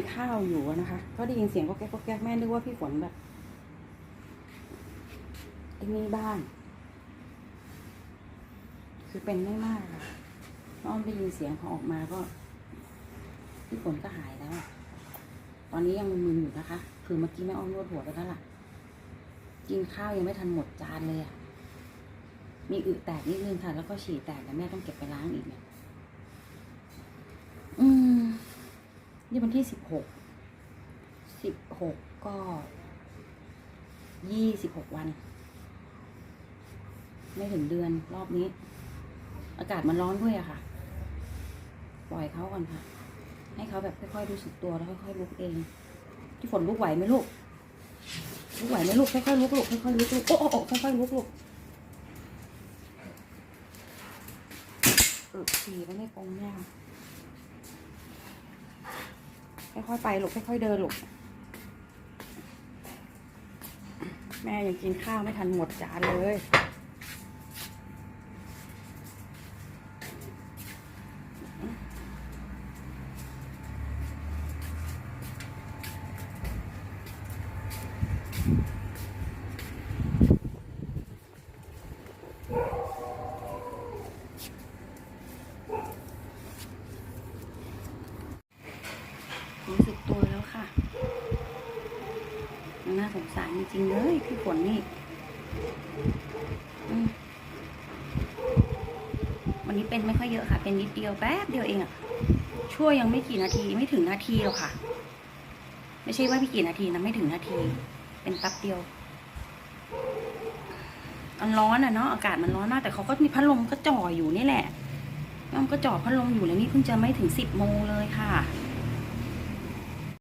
นะคะ ก็ได้ยินเสียงก็แก๊กก็แก๊กแม่นึกว่าพี่ฝนแบบไอ้นี่บ้าน คือเป็นไม่มากค่ะน้องได้ยินเสียงพอออกมาก็พี่ฝนก็หายแล้ว ตอนนี้ยังมึนๆอยู่นะคะ คือเมื่อกี้แม่อ้อมนวดหัวไปแล้วล่ะ กินข้าวยังไม่ทันหมดจานเลยอะมีอึแตกนิดนึงค่ะ แล้วก็ฉี่แตกแต่แม่ต้องเก็บไปล้างอีกเนี่ย อืม นี่วันที่สิบหกสิบหกก็ยี่สิบหกวัน ไม่ถึงเดือนรอบนี้ อากาศมันร้อนด้วยอะค่ะ ปล่อยเขาก่อนค่ะ ให้เขาแบบค่อยๆรู้สึกตัวแล้วค่อยๆลุกเอง ที่ฝนลุกไหวไหมลูกลุกไหวไหมลูกค่อยๆลุกลูกค่อยๆลุกลูกโอ้โอ้โอ้ค่อยๆลุกลูกอึฉี่ไปในกรงเนี่ย ค่อยๆไปลูกค่อยๆเดินลูกแม่ยังกินข้าวไม่ทันหมดจานเลยรู้สึกตัวแล้วค่ะ น่าสงสารจริงๆเลยพี่ฝนนี่วันนี้เป็นไม่ค่อยเยอะค่ะ เป็นนิดเดียวแป๊บเดียวเองอะช่วยยังไม่กี่นาทีไม่ถึงนาทีหรอกค่ะ ไม่ใช่ว่าไม่กี่นาทีนะไม่ถึงนาที เป็นแป๊บเดียวมันร้อนอะเนาะอากาศมันร้อนมากแต่เขาก็มีพัดลมก็จ่ออยู่นี่แหละมันก็จ่อพัดลมอยู่แล้วนี่เพิ่งจะไม่ถึงสิบโมงเลยค่ะ